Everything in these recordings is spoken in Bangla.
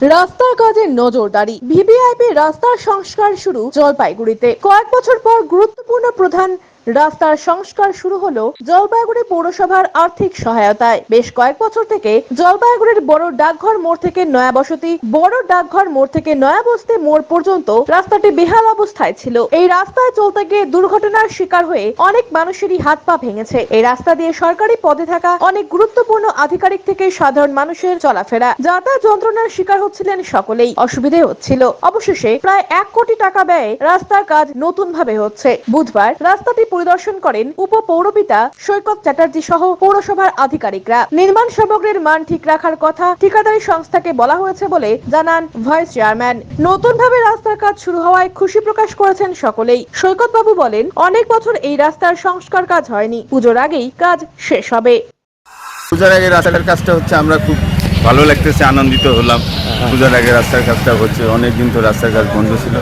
রাস্তার কাজে নজরদারি। ভিভিআইপি রাস্তার সংস্কার শুরু জলপাইগুড়িতে। কয়েক বছর পর গুরুত্বপূর্ণ প্রধান রাস্তার সংস্কার শুরু হলো জলপাইগুড়ি পৌরসভার আর্থিক সহায়তায়। বেশ কয়েক বছর থেকে জলপাইগুড়ির বড় ডাকঘর মোড় থেকে নয়া বসতি বড় ডাকঘর মোড় থেকে নয়া বস্তি মোড় পর্যন্ত রাস্তাটি বেহাল অবস্থায় ছিল। এই রাস্তায় চলতে গিয়ে দুর্ঘটনার শিকার হয়ে অনেক মানুষেরই হাত পা ভেঙেছে। এই রাস্তা দিয়ে সরকারি পদে থাকা অনেক গুরুত্বপূর্ণ আধিকারিক থেকে সাধারণ মানুষের চলাফেরা, যাতায়াত যন্ত্রণার শিকার হচ্ছিলেন সকলেই। অসুবিধে হচ্ছিল। অবশেষে প্রায় এক কোটি টাকা ব্যয়ে রাস্তার কাজ নতুন ভাবে হচ্ছে। বুধবার রাস্তাটি পরিদর্শন করেন উপ পৌরপিতা সৈকত চ্যাটার্জি সহ পৌরসভার আধিকারিকরা। নির্মাণ সামগ্রীর মান ঠিক রাখার কথা ঠিকাদারি সংস্থাকে বলা হয়েছে বলে জানান ভাইস চেয়ারম্যান। নতুন ভাবে রাস্তার কাজ শুরু হওয়ায় খুশি প্রকাশ করেছেন সকলেই। সৈকত বাবু বলেন অনেক বছর এই রাস্তার সংস্কার কাজ হয়নি। পুজোর আগেই কাজ শেষ হবে। পূজার আগে রাস্তার কাজটা হচ্ছে আমরা খুব ভালো লাগতেছে আনন্দিত হলাম। পূজার আগে রাস্তার কাজটা হচ্ছে অনেক দিন তো রাস্তার কাজ বন্ধ ছিল।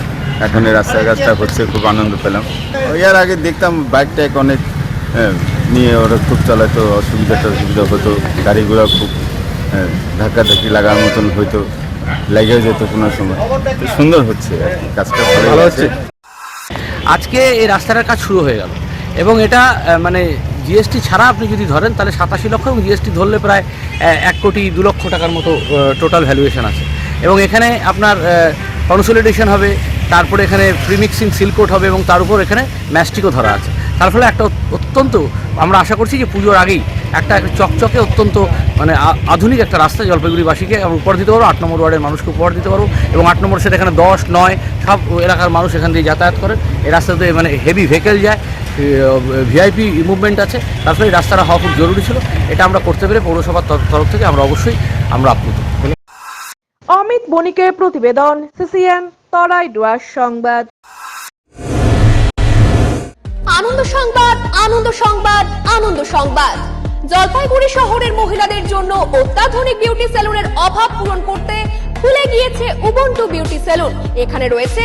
এখন এই রাস্তার কাজটা হচ্ছে খুব আনন্দ পেলাম। ওই আর আগে দেখতাম বাইক টাইক অনেক নিয়ে ওরা খুব চালাতো অসুবিধা টসুবিধা হতো গাড়িগুলো খুব ধাক্কাধাক্কি লাগার মতন হয়তো লেগেও যেত কোনো সময়। সুন্দর হচ্ছে আর কি কাজটা ভালো হচ্ছে। আজকে এই রাস্তাটার কাজ শুরু হয়ে গেল। এবং এটা মানে জিএসটি ছাড়া আপনি যদি ধরেন তাহলে সাতাশি লক্ষ এবং জিএসটি ধরলে প্রায় এক কোটি দু লক্ষ টাকার মতো টোটাল ভ্যালুয়েশন আছে। এবং এখানে আপনার কনসোলিডেশন হবে তারপরে এখানে প্রিমিক্সিং সিলকোট হবে এবং তার উপর এখানে ম্যাস্টিকও ধরা আছে। তার ফলে একটা অত্যন্ত, আমরা আশা করছি যে পুজোর আগেই একটা চকচকে অত্যন্ত মানে আধুনিক একটা রাস্তা জলপাইগুড়িবাসীকে আমরা উপহার দিতে পারব আট নম্বর ওয়ার্ডের মানুষকে উপহার দিতে পারব এবং আট নম্বর সেটা এখানে দশ, নয়, সব এলাকার মানুষ এখান দিয়ে যাতায়াত করে। এই রাস্তাতে মানে হেভি ভেহিকেল যায় ভিআইপি মুভমেন্ট আছে। তার ফলে এই রাস্তাটা হওয়া খুব জরুরি ছিল। এটা আমরা করতে পেরে পৌরসভার তরফ থেকে আমরা অবশ্যই আমরা আপ্লুত। অমিত বণিকের প্রতিবেদন সিসিএন তরাই ডুয়ার সংবাদ। আনন্দ সংবাদ আনন্দ সংবাদ আনন্দ সংবাদ। জলপাইগুড়ি শহরের মহিলাদের জন্য অত্যাধুনিক বিউটি সেলুনের অভাব পূরণ করতে খুলে গিয়েছে উবন্টু বিউটি সেলুন। এখানে রয়েছে